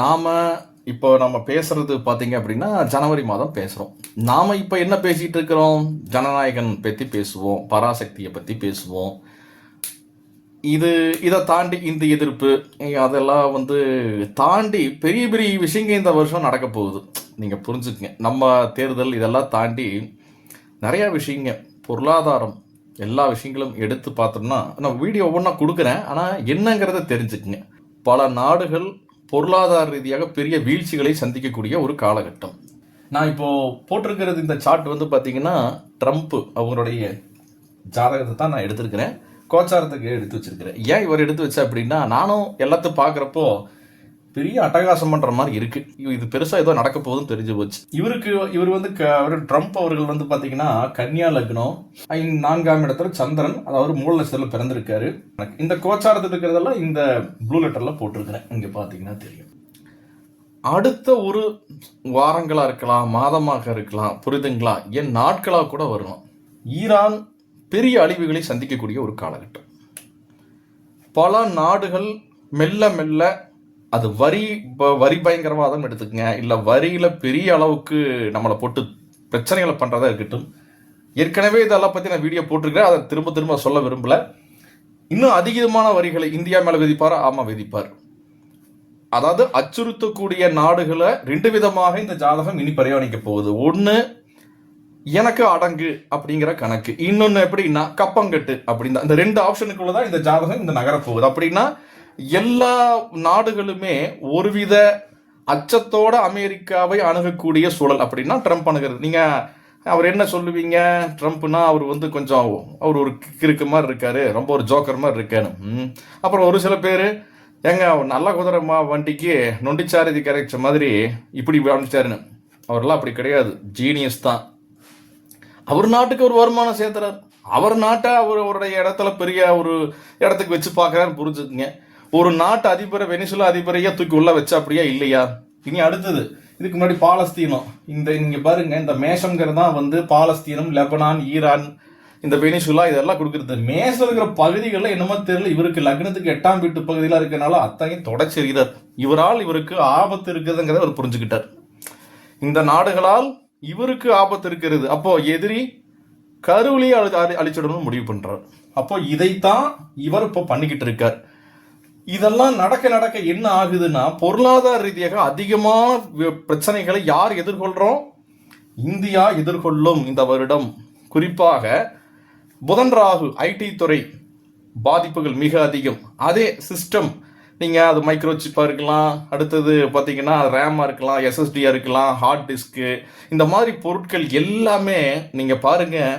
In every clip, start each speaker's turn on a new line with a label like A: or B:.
A: நாம் இப்போ நம்ம பேசுறது பார்த்தீங்க அப்படின்னா ஜனவரி மாதம் பேசுகிறோம் நாம் இப்போ என்ன பேசிகிட்டு இருக்கிறோம்? ஜனநாயகன் பற்றி பேசுவோம் பராசக்தியை பற்றி பேசுவோம். இது இதை தாண்டி இந்த எதிர்ப்பு அதெல்லாம் வந்து தாண்டி பெரிய பெரிய விஷயங்கள் இந்த வருஷம் நடக்க போகுது. நீங்கள் புரிஞ்சுக்கங்க. நம்ம தேர்தல் இதெல்லாம் தாண்டி நிறையா விஷயங்க பொருளாதாரம் எல்லா விஷயங்களும் எடுத்து பார்த்தோம்னா நான் வீடியோ ஒவ்வொன்றா கொடுக்குறேன். ஆனால் என்னங்கிறத தெரிஞ்சுக்குங்க. பல நாடுகள் பொருளாதார ரீதியாக பெரிய வீழ்ச்சிகளை சந்திக்கக்கூடிய ஒரு காலகட்டம். நான் இப்போ போட்டிருக்கிறது இந்த சார்ட் வந்து பார்த்தீங்கன்னா ட்ரம்ப்பு அவங்களுடைய ஜாதகத்தை தான் நான் எடுத்திருக்கிறேன். கோச்சாரத்துக்கு எடுத்து வச்சிருக்கிறேன். ஏன் இவர் எடுத்து வச்சா அப்படின்னா நானும் எல்லாத்தையும் பார்க்குறப்போ பெரிய அட்டகாசம் பண்ற மாதிரி இருக்கு. இது பெருசா ஏதோ நடக்க போகுதுன்னு தெரிஞ்சு போச்சு. இவருக்கு இவர் வந்து க- ட்ரம்ப் அவர்கள் வந்து பாத்தீங்கன்னா கன்னியா லக்னம் ஐந்து- நான்காம் இடத்துல சந்திரன் அதாவது மூல நட்சத்திரத்துல பிறந்திருக்காரு. இந்த கோச்சாரத்தில் இருக்கிறதெல்லாம் இந்த ப்ளூ லெட்டர்ல போட்டிருக்கிறேன். இங்க பாத்தீங்கன்னா தெரியும். அடுத்த ஒரு வாரங்களா இருக்கலாம் மாதமாக இருக்கலாம் புரிதுங்களா? என் நாட்களா கூட வரும் ஈரான் பெரிய அழிவுகளை சந்திக்கக்கூடிய ஒரு காலகட்டம். பல நாடுகள் மெல்ல மெல்ல அது வரி ப- வரி பயங்கரவாதம் எடுத்துக்கங்க. இல்லை வரியில் பெரிய அளவுக்கு நம்மளை போட்டு பிரச்சனைகளை பண்ணுறதா இருக்கட்டும். ஏற்கனவே இதெல்லாம் பற்றி நான் வீடியோ போட்டிருக்கிறேன். அதை திரும்ப திரும்ப சொல்ல விரும்பல. இன்னும் அதிகமான வரிகளை இந்தியா மேலே விதிப்பாரா? ஆமாம் விதிப்பார். அதாவது அச்சுறுத்தக்கூடிய நாடுகளை ரெண்டு விதமாக இந்த ஜாதகம் இனி பரிவணிக்க போகுது. ஒன்று எனக்கு அடங்கு அப்படிங்கிற கணக்கு. இன்னொன்று எப்படின்னா கப்பங்கட்டு அப்படின்னு இந்த ரெண்டு ஆப்ஷனுக்குள்ள தான் இந்த ஜாதகம் இந்த நகர போகுது. அப்படின்னா எல்லா நாடுகளுமே ஒருவித அச்சத்தோட அமெரிக்காவை அணுகக்கூடிய சூழல் அப்படின்னா ட்ரம்ப் அணுகிறது. நீங்க அவர் என்ன சொல்லுவீங்க? ட்ரம்ப்னா அவர் வந்து கொஞ்சம் அவர் ஒரு கிறுக்கு மாதிரி இருக்காரு ரொம்ப ஒரு ஜோக்கர் மாதிரி இருக்காரு. அப்புறம் ஒரு சில பேர் ஏங்க நல்ல குதிரை வண்டிக்கு நொண்டிச்சாரதி கரைச்ச மாதிரி இப்படி அமைச்சாருன்னு அவரெல்லாம் அப்படி கிடையாது. ஜீனியஸ் தான். அவர் நாட்டுக்கு ஒரு வருமானம் சேர்த்துறாரு. அவர் நாட்டை அவர் அவருடைய இடத்துல பெரிய ஒரு இடத்துக்கு வச்சு பார்க்குறாரு புரிஞ்சுக்குங்க. ஒரு நாட்டு அதிபரை வெனிசுலா அதிபரையா தூக்கி உள்ள வச்சா அப்படியா இல்லையா? இனி அடுத்தது இதுக்கு முன்னாடி பாலஸ்தீனம். இந்த இங்க பாருங்க இந்த மேஷங்கிறது தான் வந்து பாலஸ்தீனம் லெபனான் ஈரான் இந்த வெனிசுலா இதெல்லாம் கொடுக்குறது. மேசம் இருக்கிற பகுதிகளில் என்னமோ தெரியல இவருக்கு லக்னத்துக்கு எட்டாம் வீட்டு பகுதியில் இருக்கனால அத்தையும் தொடச்செறிகிறார் இவரால் இவருக்கு ஆபத்து இருக்குதுங்கிறத அவர் புரிஞ்சுக்கிட்டார். இந்த நாடுகளால் இவருக்கு ஆபத்து இருக்கிறது. அப்போ எதிரி கருவிலேயே அழி அழி- அழிச்சிடணும்னு முடிவு பண்றார். அப்போ இதைத்தான் இவர் இப்போ பண்ணிக்கிட்டு இருக்கார். இதெல்லாம் நடக்க நடக்க என்ன ஆகுதுன்னா பொருளாதார ரீதியாக அதிகமான பிரச்சனைகளை யார் எதிர்கொள்கிறோம் இந்தியா எதிர்கொள்ளும் இந்த வருடம். குறிப்பாக புதன் ராகு ஐடி துறை பாதிப்புகள் மிக அதிகம். அதே சிஸ்டம் நீங்கள் அது மைக்ரோ இருக்கலாம் அடுத்தது பார்த்தீங்கன்னா ரேமாக இருக்கலாம் எஸ்எஸ்டியாக இருக்கலாம் ஹார்ட் டிஸ்க்கு இந்த மாதிரி பொருட்கள் எல்லாமே நீங்கள் பாருங்கள்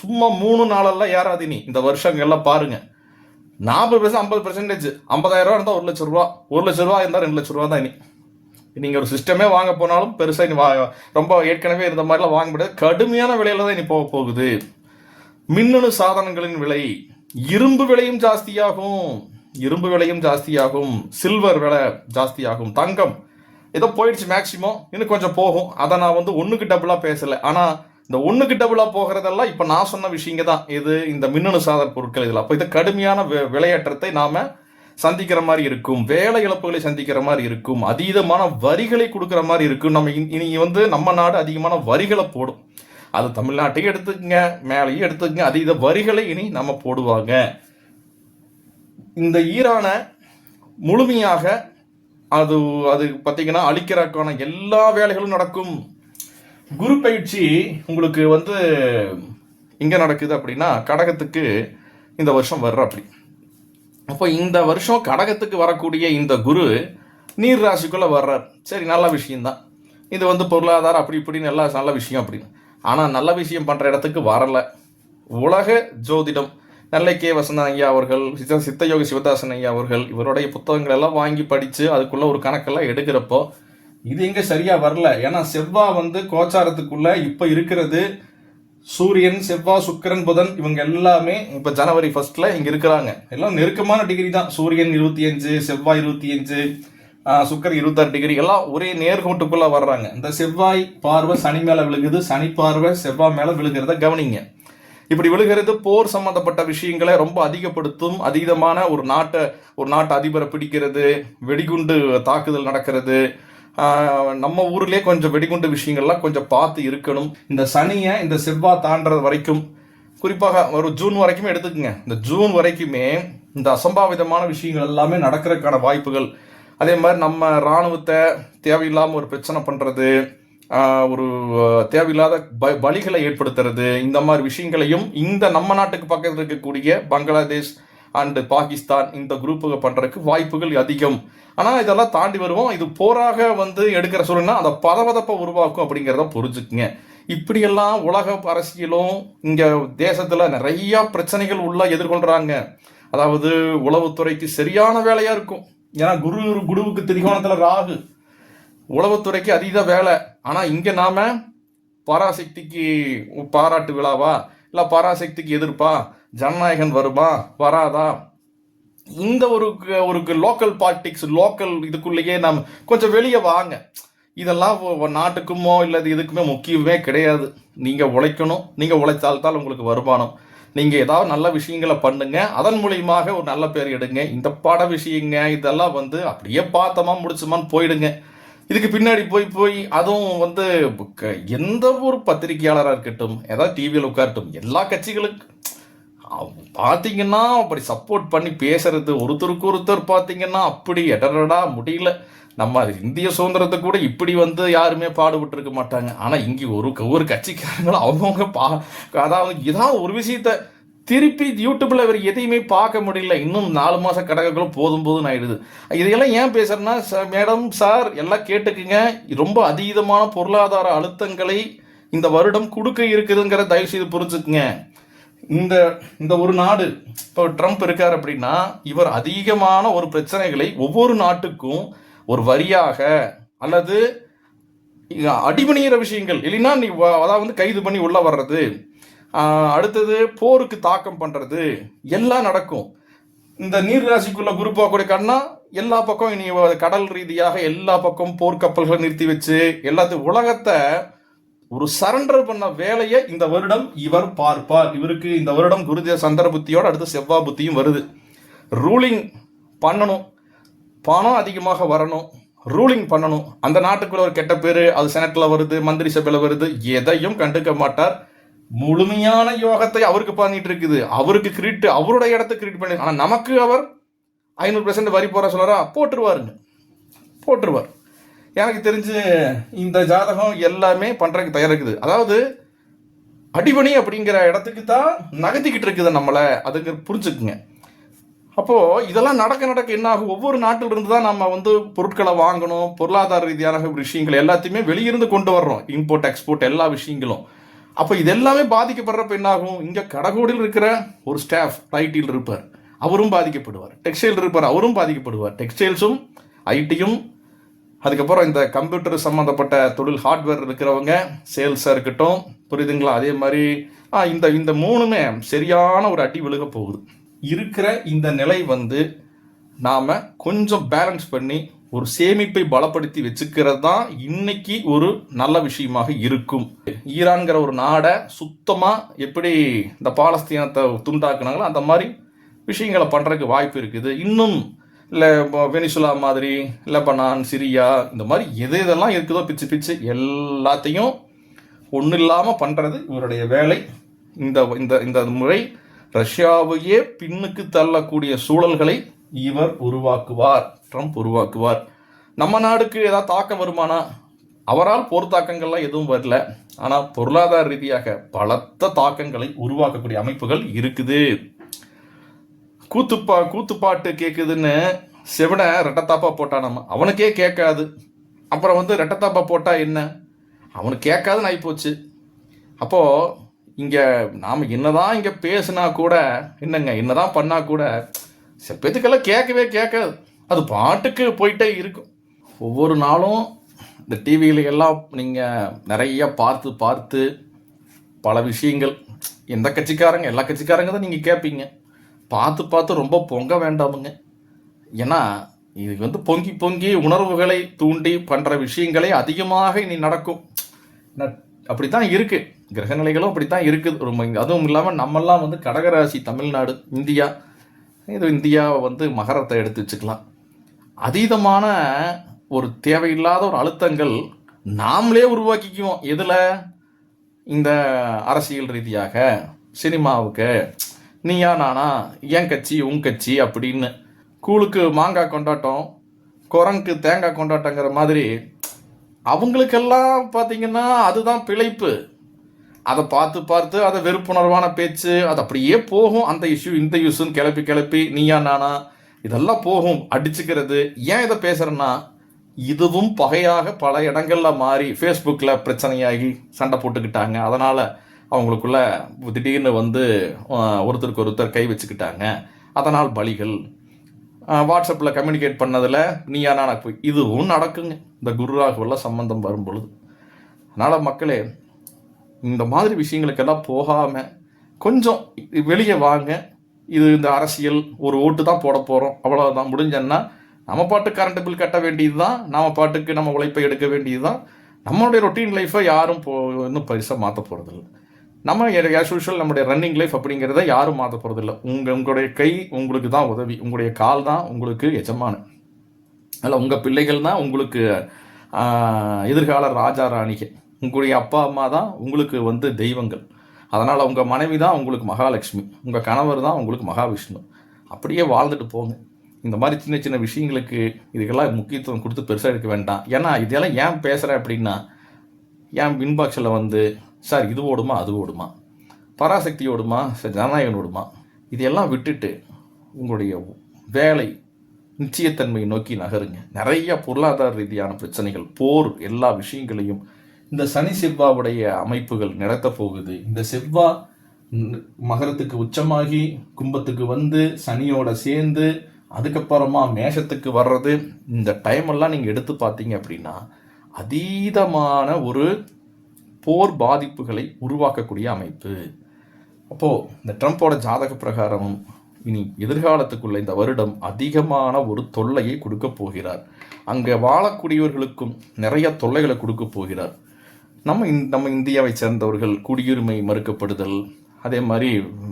A: சும்மா மூணு நாளெல்லாம் ஏறாது இந்த வருஷங்கள்லாம் பாருங்கள் நாற்பது பர்சன்ட் ஐம்பது பர்சன்டேஜ் ஐம்பதாயிரம் ரூபா இருந்தால் ஒரு லட்ச ரூபா. ஒரு லட்ச ரூபா இருந்தால் ரெண்டு லட்ச ரூபா தான் இனி. நீங்கள் ஒரு சிஸ்டமே வாங்க போனாலும் பெருசாக இனி வா ரொம்ப ஏற்கனவே இருந்த மாதிரிலாம் வாங்க முடியாது. கடுமையான விலையில தான் இனி போக போகுது. மின்னணு சாதனங்களின் விலை இரும்பு விலையும் ஜாஸ்தியாகும். இரும்பு விலையும் ஜாஸ்தியாகும். சில்வர் விலை ஜாஸ்தியாகும். தங்கம். ஏதோ போயிடுச்சு மேக்சிமம் இன்னும் கொஞ்சம் போகும். அதை நான் வந்து ஒன்றுக்கு டபுளாக பேசலை. ஆனால் இந்த ஒன்றுக்கு டபுளாக போகிறதெல்லாம் இப்போ நான் சொன்ன விஷயங்க தான் இது இந்த மின்னணு சாதன பொருட்கள் இதில். அப்போ இது கடுமையான வி- விலையேற்றத்தை நாம் சந்திக்கிற மாதிரி இருக்கும். வேலை இழப்புகளை சந்திக்கிற மாதிரி இருக்கும். அதீதமான வரிகளை கொடுக்குற மாதிரி இருக்கும். நம்ம இனி- இனி வந்து நம்ம நாடு அதிகமான வரிகளை போடும். அது தமிழ்நாட்டையும் எடுத்துக்கங்க மேலேயும் எடுத்துக்கங்க. அதீத வரிகளை இனி நம்ம போடுவாங்க. இந்த ஈரானை முழுமையாக அது அது பார்த்தீங்கன்னா அழிக்கிறக்கான எல்லா வேலைகளும் நடக்கும். குரு பயிற்சி உங்களுக்கு வந்து இங்கே நடக்குது அப்படின்னா கடகத்துக்கு இந்த வருஷம் வர்ற அப்படி. அப்போ இந்த வருஷம் கடகத்துக்கு வரக்கூடிய இந்த குரு நீர் ராசிக்குள்ளே வர்றார். சரி நல்ல விஷயந்தான் இது வந்து பொருளாதாரம் அப்படி இப்படின்னு எல்லா நல்ல விஷயம் அப்படின்னு. ஆனால் நல்ல விஷயம் பண்ணுற இடத்துக்கு வரல. உலக ஜோதிடம். நெல்லை கே. வசந்தன் ஐயா அவர்கள் சித்த சித்தயோகி சிவதாசன் ஐயா அவர்கள் இவருடைய புத்தகங்கள் எல்லாம் வாங்கி படித்து அதுக்குள்ளே ஒரு கணக்கெல்லாம் எடுக்கிறப்போ இது எங்க சரியா வரல? ஏன்னா செவ்வாய் வந்து கோச்சாரத்துக்குள்ள இப்ப இருக்கிறது சூரியன் செவ்வாய் சுக்கிரன் புதன் இவங்க எல்லாமே இப்ப ஜனவரி ஃபர்ஸ்ட்ல இங்க இருக்கிறாங்க. எல்லாம் நெருக்கமான டிகிரி தான். சூரியன் இருபத்தி அஞ்சு செவ்வாய் இருபத்தி அஞ்சு சுக்கர் இருபத்தாறு டிகிரி எல்லாம் ஒரே நேர்கோட்டுக்குள்ள வர்றாங்க. இந்த செவ்வாய் பார்வை சனி மேல விழுகுது. சனி பார்வை செவ்வாய் மேல விழுகிறத கவனிங்க. இப்படி விழுகிறது போர் சம்பந்தப்பட்ட விஷயங்களை ரொம்ப அதிகப்படுத்தும். அதீதமான ஒரு நாட்டை ஒரு நாட்டு அதிபரை பிடிக்கிறது வெடிகுண்டு தாக்குதல் நடக்கிறது நம்ம ஊர்லேயே கொஞ்சம் வெடிகுண்டு விஷயங்கள்லாம் கொஞ்சம் பார்த்து இருக்கணும். இந்த சனியை இந்த செவ்வாய் தாண்டது வரைக்கும் குறிப்பாக ஒரு ஜூன் வரைக்குமே எடுத்துக்கோங்க. இந்த ஜூன் வரைக்குமே இந்த அசம்பாவிதமான விஷயங்கள் எல்லாமே நடக்கிறதுக்கான வாய்ப்புகள். அதே மாதிரி நம்ம இராணுவத்தை தேவையில்லாமல் ஒரு பிரச்சனை பண்ணுறது ஒரு தேவையில்லாத ப பலிகளை ஏற்படுத்துறது இந்த மாதிரி விஷயங்களையும் இந்த நம்ம நாட்டுக்கு பக்கத்தில் இருக்கக்கூடிய பங்களாதேஷ் அண்டு பாகிஸ்தான் இந்த குரூப்புகள் பண்ணுறதுக்கு வாய்ப்புகள் அதிகம். ஆனால் இதெல்லாம் தாண்டி வருவோம். இது போராக வந்து எடுக்கிற சூழல்னா அந்த பதபதப்பை உருவாக்கும் அப்படிங்கிறத புரிஞ்சுக்குங்க. இப்படியெல்லாம் உலக அரசியலும் இங்கே தேசத்தில் நிறையா பிரச்சனைகள் உள்ள எதிர்கொள்கிறாங்க அதாவது உளவுத்துறைக்கு சரியான வேலையாக இருக்கும். ஏன்னா குரு குருவுக்கு திரிகோணத்தில் ராகு. உளவுத்துறைக்கு அதீத வேலை. ஆனால் இங்கே நாம் பராசக்திக்கு பாராட்டு விழாவா? இல்லை பராசக்திக்கு எதிர்ப்பா? ஜனநாயகன் வருமா? வராதா? இந்த ஒரு ஒரு லோக்கல் பாலிடிக்ஸ் லோக்கல் இதுக்குள்ளேயே நாம் கொஞ்சம் வெளியே வாங்க. இதெல்லாம் நாட்டுக்குமோ இல்லை இதுக்குமே முக்கியமே கிடையாது. நீங்கள் உழைக்கணும். நீங்கள் உழைத்தால்தான் உங்களுக்கு வருமானம். நீங்கள் ஏதாவது நல்ல விஷயங்களை பண்ணுங்க. அதன் மூலியமாக ஒரு நல்ல பேர் எடுங்க. இந்த பாட விஷயங்க இதெல்லாம் வந்து அப்படியே பார்த்தோமா முடிச்சுமான்னு போயிடுங்க. இதுக்கு பின்னாடி போய் போய் அதுவும் வந்து க- எந்த ஒரு பத்திரிகையாளராக இருக்கட்டும் ஏதாவது டிவியில் உட்காரட்டும் எல்லா கட்சிகளுக்கும் பார்த்தீங்கன்னா அப்படி சப்போர்ட் பண்ணி பேசுறது ஒருத்தருக்கு ஒருத்தர் பார்த்தீங்கன்னா அப்படி எடரடா முடியல. நம்ம இந்திய சுதந்திரத்தை கூட இப்படி வந்து யாருமே பாடுபட்டு இருக்க மாட்டாங்க. ஆனால் இங்கே ஒரு ஒரு கட்சிக்காரங்களும் அவங்கவுங்க பா அதாவது ஏதாவது ஒரு விஷயத்த திருப்பி யூடியூப்பில் இவர் எதையுமே பார்க்க முடியல. இன்னும் நாலு மாத கடகங்களும் போதும் போதும் ஆயிடுது. இதையெல்லாம் ஏன் பேசுகிறேன்னா ச- மேடம் சார் எல்லாம் கேட்டுக்குங்க. ரொம்ப அதீதமான பொருளாதார அழுத்தங்களை இந்த வருடம் கொடுக்க இருக்குதுங்கிற தயவு செய்து புரிஞ்சுக்குங்க. இந்த இந்த ஒரு நாடு இப்போ ட்ரம்ப் இருக்கார் அப்படின்னா இவர் அதிகமான ஒரு பிரச்சனைகளை ஒவ்வொரு நாட்டுக்கும் ஒரு வரியாக அல்லது அடிபணிகிற விஷயங்கள் இல்லைன்னா நீ வ- அதாவது வந்து கைது பண்ணி உள்ள வர்றது அடுத்தது போருக்கு தாக்கம் பண்றது எல்லாம் நடக்கும். இந்த நீர் ராசிக்குள்ள குரு கூட கண்ணா எல்லா பக்கம் இனி கடல் ரீதியாக எல்லா பக்கம் போர்க்கப்பல்களை நிறுத்தி வச்சு எல்லாத்தையும் உலகத்தை ஒரு சரண்டர் பண்ண வேலையை இந்த வருடம் இவர் பார்ப்பார். இவருக்கு இந்த வருடம் குருதேவ சந்திர புத்தியோட அடுத்து செவ்வாய் புத்தியும் வருது. ரூலிங் பண்ணணும். பணம் அதிகமாக வரணும். ரூலிங் பண்ணணும். அந்த நாட்டுக்குள்ள ஒரு கெட்ட பேர் அது செனட்ல வருது மந்திரி சபையில் வருது. எதையும் கண்டுக்க மாட்டார். முழுமையான யோகத்தை அவருக்கு பண்ணிட்டு இருக்குது. அவருக்கு கிரீட் அவருடைய இடத்தை கிரீட் பண்ணி ஆனால் நமக்கு அவர் ஐநூறு பெர்சன்ட் வரி போற சொல்றாரா போட்டுருவாருங்க. போட்டுருவார். எனக்கு தெரிஞ்சு இந்த ஜாதகம் எல்லாமே பண்ணுறதுக்கு தயாரிக்குது. அதாவது அடிபணி அப்படிங்கிற இடத்துக்கு தான் நகர்த்திக்கிட்டு இருக்குது நம்மளை. அதுக்கு புரிஞ்சுக்குங்க. அப்போது இதெல்லாம் நடக்க நடக்க என்ன ஆகும்? ஒவ்வொரு நாட்டிலிருந்து தான் நம்ம வந்து பொருட்களை வாங்கணும் பொருளாதார ரீதியான விஷயங்கள் எல்லாத்தையுமே வெளியிருந்து கொண்டு வர்றோம். இம்போர்ட் எக்ஸ்போர்ட் எல்லா விஷயங்களும். அப்போ இது எல்லாமே பாதிக்கப்படுறப்ப என்ன ஆகும்? இங்கே கடகோடியில் இருக்கிற ஒரு ஸ்டாஃப் ஐடியில் இருப்பார். அவரும் பாதிக்கப்படுவார். டெக்ஸ்டைல் இருப்பார் அவரும் பாதிக்கப்படுவார். டெக்ஸ்டைல்ஸும் ஐடியும் அதுக்கப்புறம் இந்த கம்ப்யூட்டர் சம்மந்தப்பட்ட தொழில் ஹார்ட்வேர் இருக்கிறவங்க சேல்ஸாக இருக்கட்டும் புரியுதுங்களா? அதே மாதிரி ஆ, இந்த இந்த மூணுமே சரியான ஒரு அடி விழுக போகுது. இருக்கிற இந்த நிலை வந்து நாம் கொஞ்சம் பேலன்ஸ் பண்ணி ஒரு சேமிப்பை பலப்படுத்தி வச்சுக்கிறது தான் இன்னைக்கு ஒரு நல்ல விஷயமாக இருக்கும். ஈரான்கிற ஒரு நாடை சுத்தமாக எப்படி இந்த பாலஸ்தீனத்தை துண்டாக்குனாங்களோ அந்த மாதிரி விஷயங்களை பண்ணுறதுக்கு வாய்ப்பு இருக்குது. இன்னும் இல்லை வெனிசுலா மாதிரி லெபனான் சிரியா இந்த மாதிரி எது எதெல்லாம் இருக்குதோ பிச்சு பிச்சு எல்லாத்தையும் ஒன்றும் இல்லாமல் பண்ணுறது இவருடைய வேலை. இந்த இந்த இந்த முறை ரஷ்யாவையே பின்னுக்கு தள்ளக்கூடிய சூழல்களை இவர் உருவாக்குவார் ட்ரம்ப் உருவாக்குவார். நம்ம நாடுக்கு ஏதாவது தாக்கம் வருமானா? அவரால் போர் தாக்கங்கள்லாம் எதுவும் வரல. ஆனால் பொருளாதார ரீதியாக பலத்த தாக்கங்களை உருவாக்கக்கூடிய அமைப்புகள் இருக்குது. கூத்துப்பா கூத்துப்பாட்டு கேட்குதுன்னு செவனை ரெட்டத்தாப்பா போட்டானாமா. அவனுக்கே கேட்காது. அப்புறம் வந்து ரெட்டத்தாப்பா போட்டா என்ன? அவனுக்கு கேட்காதுன்னு ஆகிப்போச்சு அப்போ இங்க நாம என்னதான் இங்க பேசுனா கூட என்னங்க என்னதான் பண்ணா கூட சில பேத்துக்கெல்லாம் கேட்கவே கேட்காது. அது பாட்டுக்கு போயிட்டே இருக்கும். ஒவ்வொரு நாளும் இந்த டிவியில எல்லாம் நீங்க நிறைய பார்த்து பார்த்து பல விஷயங்கள். எந்த கட்சிக்காரங்க எல்லா கட்சிக்காரங்க தான் நீங்கள் கேட்பீங்க. பார்த்து பார்த்து ரொம்ப பொங்க வேண்டாமுங்க. ஏன்னா இது வந்து பொங்கி பொங்கி உணர்வுகளை தூண்டி பண்ணுற விஷயங்களே அதிகமாக இனி நடக்கும். அப்படி தான் இருக்குது கிரகநிலைகளும் அப்படி தான் இருக்குது. ரொம்ப அதுவும் இல்லாமல் நம்மெல்லாம் வந்து கடகராசி தமிழ்நாடு இந்தியா இது இந்தியாவை வந்து மகரத்தை எடுத்து வச்சுக்கலாம். அதீதமான ஒரு தேவையில்லாத ஒரு அழுத்தங்கள் நாமளே உருவாக்கிக்குவோம். எதில்? இந்த அரசியல் ரீதியாக சினிமாவுக்கு நீயா நானா? என் கட்சி உன் கட்சி அப்படின்னு. கூழுக்கு மாங்காய் கொண்டாட்டம் குரங்குக்கு தேங்காய் கொண்டாட்டங்கிற மாதிரி அவங்களுக்கெல்லாம் பார்த்தீங்கன்னா அதுதான் பிழைப்பு. அதை பார்த்து பார்த்து அதை வெறுப்புணர்வான பேச்சு அது அப்படியே போகும். அந்த இஷ்யூ இந்த இஷ்யூன்னு கிளப்பி கிளப்பி நீயா நானா இதெல்லாம் போகும். அடிச்சுக்கிறது. ஏன் இதை பேசுகிறேன்னா இதுவும் பகையாக பல இடங்களில் மாறி ஃபேஸ்புக்கில் பிரச்சனையாகி சண்டை போட்டுக்கிட்டாங்க. அதனால் அவங்களுக்குள்ள திடீர்னு வந்து ஒருத்தருக்கு ஒருத்தர் கை வச்சுக்கிட்டாங்க. அதனால் பலிகள். வாட்ஸ்அப்பில் கம்யூனிகேட் பண்ணதில் நீயா நானா போய். இதுவும் நடக்குங்க. இந்த குரு ராகுவெல்லாம் சம்பந்தம் வரும் பொழுது அதனால் மக்களே இந்த மாதிரி விஷயங்களுக்கெல்லாம் போகாமல் கொஞ்சம் வெளியே வாங்க. இது இந்த அரசியல் ஒரு ஓட்டு தான் போட போகிறோம் அவ்வளோதான் முடிஞ்சன்னா நம்ம பாட்டு கரண்ட் பில் கட்ட வேண்டியது தான் நம்ம பாட்டுக்கு நம்ம உழைப்பை எடுக்க வேண்டியது தான் நம்மளுடைய ரொட்டீன் லைஃப்பை யாரும் போ இன்னும் பெருசாக மாற்ற போகிறதில்ல நம்ம ஆஸ் யூஷுவல் நம்முடைய ரன்னிங் லைஃப் அப்படிங்கிறத யாரும் மாற்ற போகிறதில்ல உங்கள் உங்களுடைய கை உங்களுக்கு தான் உதவி. உங்களுடைய கால் தான் உங்களுக்கு எஜமான அல்ல உங்கள் பிள்ளைகள் தான் உங்களுக்கு எதிர்கால ராஜா ராணிகள். உங்களுடைய அப்பா அம்மா தான் உங்களுக்கு வந்து தெய்வங்கள். அதனால் உங்கள் மனைவி தான் உங்களுக்கு மகாலட்சுமி. உங்கள் கணவர் தான் உங்களுக்கு மகாவிஷ்ணு. அப்படியே வாழ்ந்துட்டு போங்க. இந்த மாதிரி சின்ன சின்ன விஷயங்களுக்கு இதுக்கெல்லாம் முக்கியத்துவம் கொடுத்து பெருசாக எடுக்க வேண்டாம். ஏன்னா இதெல்லாம் ஏன் பேசுகிறேன் அப்படின்னா ஏன் இன்பாக்ஸில் வந்து சார் இது ஓடுமா அது ஓடுமா? பராசக்தி ஓடுமா சார் ஜனநாயகன் ஓடுமா? இதையெல்லாம் விட்டுட்டு உங்களுடைய வேலை நிச்சயத்தன்மையை நோக்கி நகருங்க. நிறைய பொருளாதார ரீதியான பிரச்சனைகள் போர் எல்லா விஷயங்களையும் இந்த சனி செவ்வாவுடைய அமைப்புகள் நடத்த போகுது. இந்த செவ்வா மகரத்துக்கு உச்சமாகி கும்பத்துக்கு வந்து சனியோட சேர்ந்து அதுக்கப்புறமா மேஷத்துக்கு வர்றது இந்த டைம் எல்லாம் நீங்கள் எடுத்து பார்த்தீங்க அப்படின்னா அதீதமான ஒரு போர் பாதிப்புகளை உருவாக்கக்கூடிய அமைப்பு. அப்போது இந்த ட்ரம்ப்போட ஜாதக பிரகாரம் இனி எதிர்காலத்துக்குள்ள இந்த வருடம் அதிகமான ஒரு தொல்லையை கொடுக்க போகிறார். அங்கே வாழக்கூடியவர்களுக்கும் நிறைய தொல்லைகளை கொடுக்க போகிறார். நம்ம இந் நம்ம இந்தியாவை சேர்ந்தவர்கள் குடியுரிமை மறுக்கப்படுதல் அதே மாதிரி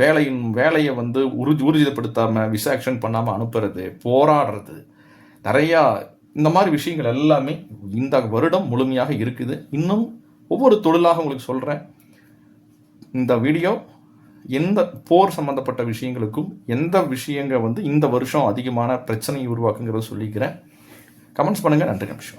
A: வேலையின் வேலையை வந்து உறுதி ஊர்ஜிதப்படுத்தாமல் விசாக்ஷன் பண்ணாமல் அனுப்புறது போராடுறது நிறையா இந்த மாதிரி விஷயங்கள் எல்லாமே இந்த வருடம் முழுமையாக இருக்குது. இன்னும் ஒவ்வொரு தொழிலாக உங்களுக்கு சொல்கிறேன் இந்த வீடியோ எந்த போர் சம்மந்தப்பட்ட விஷயங்களுக்கும் எந்த விஷயங்க வந்து இந்த வருஷம் அதிகமான பிரச்சனையை உருவாக்குங்கிறத சொல்லிக்கிறேன். கமெண்ட்ஸ் பண்ணுங்கள் நன்றி நிமிஷம்